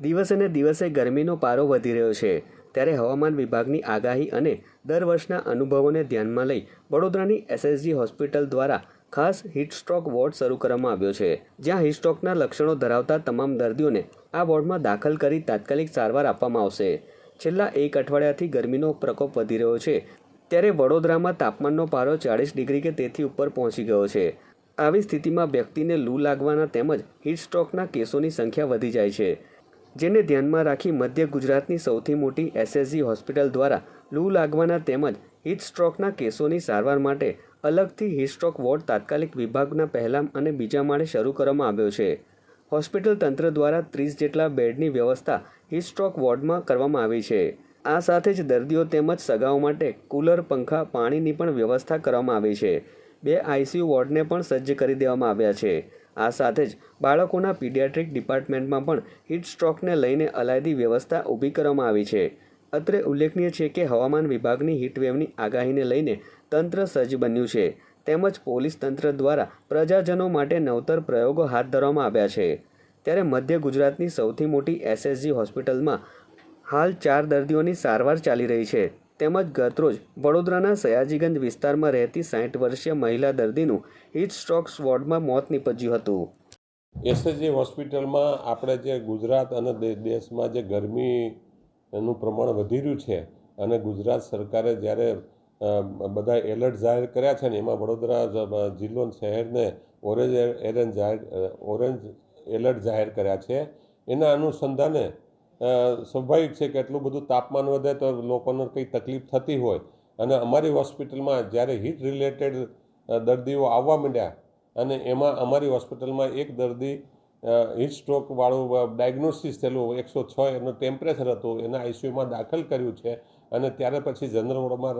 દિવસે દિવસે ગરમીનો પારો વધી રહ્યો છે. ત્યારે હવામાન વિભાગની આગાહી અને દર વર્ષના અનુભવોને ધ્યાનમાં લઈ વડોદરાની એસએસજી હોસ્પિટલ દ્વારા ખાસ હીટસ્ટ્રોક વોર્ડ શરૂ કરવામાં આવ્યો છે. જ્યાં હીટસ્ટ્રોકના લક્ષણો ધરાવતા તમામ દર્દીઓને આ વોર્ડમાં દાખલ કરી તાત્કાલિક સારવાર આપવામાં આવશે. છેલ્લા એક અઠવાડિયાથી ગરમીનો પ્રકોપ વધી રહ્યો છે. ત્યારે વડોદરામાં તાપમાનનો પારો ચાળીસ ડિગ્રી કે તેથી ઉપર પહોંચી ગયો છે. આવી સ્થિતિમાં વ્યક્તિને લૂ લાગવાના તેમજ હીટસ્ટ્રોકના કેસોની સંખ્યા વધી જાય છે. જેને ધ્યાનમાં રાખી મધ્ય ગુજરાતની સૌથી મોટી એસએસજી હોસ્પિટલ દ્વારા લૂ લાગવાના તેમજ હિટસ્ટ્રોકના કેસોની સારવાર માટે અલગથી હિટસ્ટ્રોક વોર્ડ તાત્કાલિક વિભાગના પહેલા અને બીજા માળે શરૂ કરવામાં આવ્યો છે. હોસ્પિટલ તંત્ર દ્વારા ત્રીસ જેટલા બેડની વ્યવસ્થા હિટસ્ટ્રોક વોર્ડમાં કરવામાં આવી છે. આ સાથે જ દર્દીઓ તેમજ સગાઓ માટે કુલર, પંખા, પાણીની પણ વ્યવસ્થા કરવામાં આવી છે. બે આઈસીયુ વોર્ડને પણ સજ્જ કરી દેવામાં આવ્યા છે. આ સાથે જ બાળકોના પીડિયાટ્રિક ડિપાર્ટમેન્ટમાં પણ હીટ સ્ટ્રોકને લઈને અલાયદી વ્યવસ્થા ઊભી કરવામાં આવી છે. અત્રે ઉલ્લેખનીય છે કે હવામાન વિભાગની હીટવેવની આગાહીને લઈને તંત્ર સજ્જ બન્યું છે. તેમજ પોલીસ તંત્ર દ્વારા પ્રજાજનો માટે નવતર પ્રયોગો હાથ ધરવામાં આવ્યા છે. ત્યારે મધ્ય ગુજરાતની સૌથી મોટી એસએસજી હોસ્પિટલમાં હાલ ચાર દર્દીઓની સારવાર ચાલી રહી છે. તેમજ ગતરોજ વડોદરાના સયાજીગંજ વિસ્તારમાં રહેતી સાઠ વર્ષીય મહિલા દર્દીનું હીટ સ્ટ્રોક્સ વોર્ડમાં મોત નીપજ્યું હતું. એસએસજી હોસ્પિટલમાં આપણે જે ગુજરાત અને દેશમાં જે ગરમીનું પ્રમાણ વધી રહ્યું છે અને ગુજરાત સરકારે જ્યારે બધા એલર્ટ જાહેર કર્યા છે ને, એમાં વડોદરા જિલ્લો શહેરને ઓરેન્જ એરેન્જ જાહેર ઓરેન્જ એલર્ટ જાહેર કર્યા છે. એના અનુસંધાને સ્વાભાવિક છે કે એટલું બધું તાપમાન વધે તો લોકોને કંઈ તકલીફ થતી હોય. અને અમારી હોસ્પિટલમાં જ્યારે હીટ રિલેટેડ દર્દીઓ આવવા માંડ્યા અને એમાં અમારી હોસ્પિટલમાં એક દર્દી હીટ સ્ટ્રોકવાળું ડાયગ્નોસિસ થયેલું એકસો છ એનું ટેમ્પરેચર હતું, એને આઈસીયુમાં દાખલ કર્યું છે અને ત્યારે પછી જનરલ વોર્ડમાં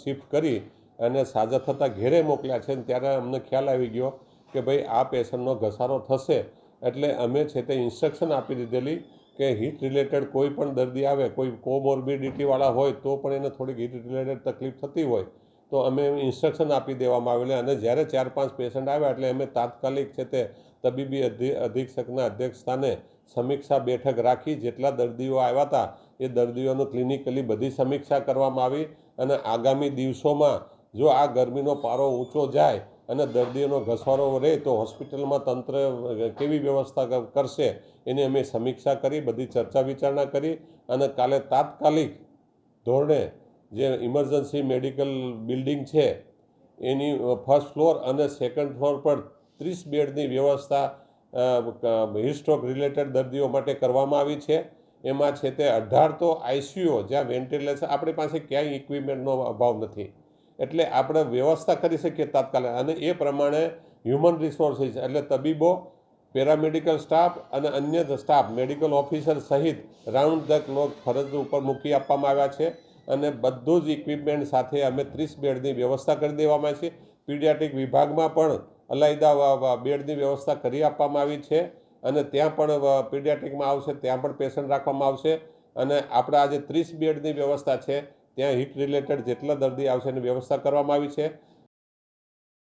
શિફ્ટ કરી અને સાજા થતાં ઘેરે મોકલ્યા છે અને ત્યારે અમને ખ્યાલ આવી ગયો કે ભાઈ આ પેશન્ટનો ઘસારો થશે. એટલે અમે છે તે ઇન્સ્ટ્રક્શન આપી દીધેલી કે હીટ રિલેટેડ કોઈ પણ દર્દી આવે, કોઈ કોમોર્બિડિટીવાળા હોય, તો પણ એને થોડીક હીટ રિલેટેડ તકલીફ થતી હોય, તો અમે ઇન્સ્ટ્રક્શન આપી દેવામાં આવેલા. અને જ્યારે ચાર પાંચ પેશન્ટ આવ્યા એટલે અમે તાત્કાલિક છે તે તબીબી અધિ, અધિક્ષકના અધ્યક્ષસ્થાને સમીક્ષા બેઠક રાખી, જેટલા દર્દીઓ આવ્યા હતા, એ દર્દીઓનું ક્લિનિકલી બધી સમીક્ષા કરવામાં આવી. અને આગામી દિવસોમાં જો આ ગરમીનો પારો ઊંચો જાય અને દર્દીઓનો ઘસારો રહે તો હોસ્પિટલમાં તંત્ર કેવી વ્યવસ્થા કરશે એની અમે સમીક્ષા કરી, બધી ચર્ચા વિચારણા કરી અને કાલે તાત્કાલિક ધોરણે જે ઇમરજન્સી મેડિકલ બિલ્ડિંગ છે એની ફર્સ્ટ ફ્લોર અને સેકન્ડ ફ્લોર પર ત્રીસ બેડની વ્યવસ્થા હિસ્ટ્રોક રિલેટેડ દર્દીઓ માટે કરવામાં આવી છે. એમાં છે તે અઢાર તો આઈસીયુઓ જ્યાં વેન્ટિલેશન, આપણી પાસે ક્યાંય ઇક્વિપમેન્ટનો અભાવ નથી. એટલે આપણે વ્યવસ્થા કરી શકીએ તાત્કાલિક. અને એ પ્રમાણે હ્યુમન રિસોર્સિસ એટલે તબીબો પેરામેડિકલ સ્ટાફ અને અન્ય સ્ટાફ મેડિકલ ઓફિસર સહિત રાઉન્ડ ધ ક્લોક ફરજ ઉપર મૂકી આપવામાં આવ્યા છે. અને બધું જ ઇક્વિપમેન્ટ સાથે અમે ત્રીસ બેડની વ્યવસ્થા કરી દેવામાં છે. પીડિયાટ્રિક વિભાગમાં પણ અલાયદા બેડની વ્યવસ્થા કરી આપવામાં આવી છે. અને ત્યાં પણ પીડિયાટ્રિકમાં આવશે, ત્યાં પણ પેશન્ટ રાખવામાં આવશે. અને આપણા આજે ત્રીસ બેડની વ્યવસ્થા છે. ત્યાં હિટ રિલેટેડ જેટલા દર્દી આવશે એની વ્યવસ્થા કરવામાં આવી છે.